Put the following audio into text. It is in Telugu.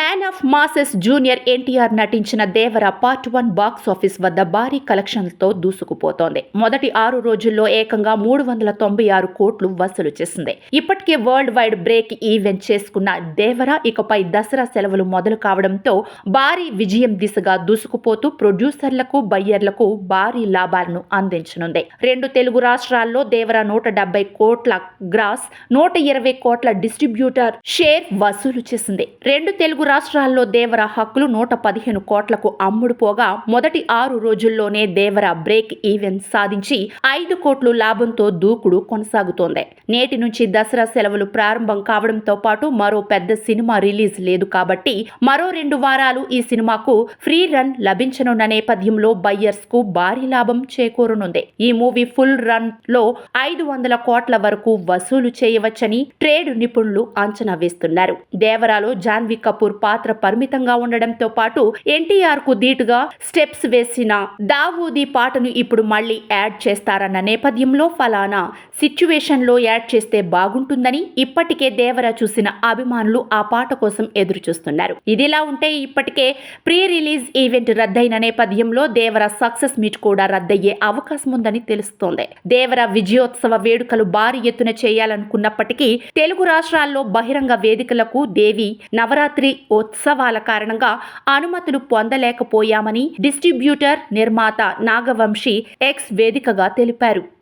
Man of masses junior NTR నటించిన Devara part one box office వద్ద భారీ కలెక్షన్లతో దూసుకుపోతోంది. మొదటి ఆరు రోజుల్లో ఏకంగా మూడు వందల తొంభై ఆరు కోట్లు వసూలు చేసింది. ఇప్పటికే వరల్డ్ వైడ్ బ్రేక్ ఈవెంట్ చేసుకున్న దేవర ఇకపై దసరా సెలవులు మొదలు కావడంతో భారీ విజయం దిశగా దూసుకుపోతూ ప్రొడ్యూసర్లకు బయ్యర్లకు భారీ లాభాలను అందించనుంది. రెండు తెలుగు రాష్ట్రాల్లో దేవర నూట డెబ్బై కోట్ల గ్రాస్ నూట ఇరవై కోట్ల డిస్ట్రిబ్యూటర్ షేర్ వసూలు చేసింది. రెండు తెలుగు రాష్ట్రాల్లో దేవర హక్కులు నూట పదిహేను కోట్లకు అమ్ముడు పోగా మొదటి ఆరు రోజుల్లోనే దేవర బ్రేక్ ఈవెన్ సాధించి ఐదు కోట్లు లాభంతో దూకుడు కొనసాగుతోంది. నేటి నుంచి దసరా సెలవులు ప్రారంభం కావడంతో పాటు మరో పెద్ద సినిమా రిలీజ్ లేదు కాబట్టి మరో రెండు వారాలు ఈ సినిమాకు ఫ్రీ రన్ లభించనున్న నేపథ్యంలో బయ్యర్స్కు భారీ లాభం చేకూరనుంది. ఈ మూవీ ఫుల్ రన్లో ఐదు వందల కోట్ల వరకు వసూలు చేయవచ్చని ట్రేడ్ నిపుణులు అంచనా వేస్తున్నారు. దేవరాలో జాన్వీ కపూర్ పాత్ర పరిమితంగా ఉండడంతో పాటు ఎన్టీఆర్కు ధీటుగా స్టెప్స్ వేసిన దావూదీ పాటను ఇప్పుడు మళ్ళీ యాడ్ చేస్తారన్న నేపథ్యంలో ఫలానా సిచ్యువేషన్లో యాడ్ చేస్తే బాగుంటుందని ఇప్పటికే దేవర చూసిన అభిమానులు ఆ పాట కోసం ఎదురు చూస్తున్నారు ఇదిలా ఉంటే ఇప్పటికే ప్రీ రిలీజ్ ఈవెంట్ రద్దయిన నేపథ్యంలో దేవర సక్సెస్ మీట్ కూడా రద్దయ్యే అవకాశం ఉందని తెలుస్తోంది. దేవర విజయోత్సవ వేడుకలు భారీ ఎత్తున చేయాలనుకున్నప్పటికీ తెలుగు రాష్ట్రాల్లో బహిరంగ వేదికలకు దేవి నవరాత్రి ఉత్సవాల కారణంగా అనుమతులు పొందలేకపోయామని డిస్ట్రిబ్యూటర్ నిర్మాత నాగవంశీ ఎక్స్ వేదికగా తెలిపారు.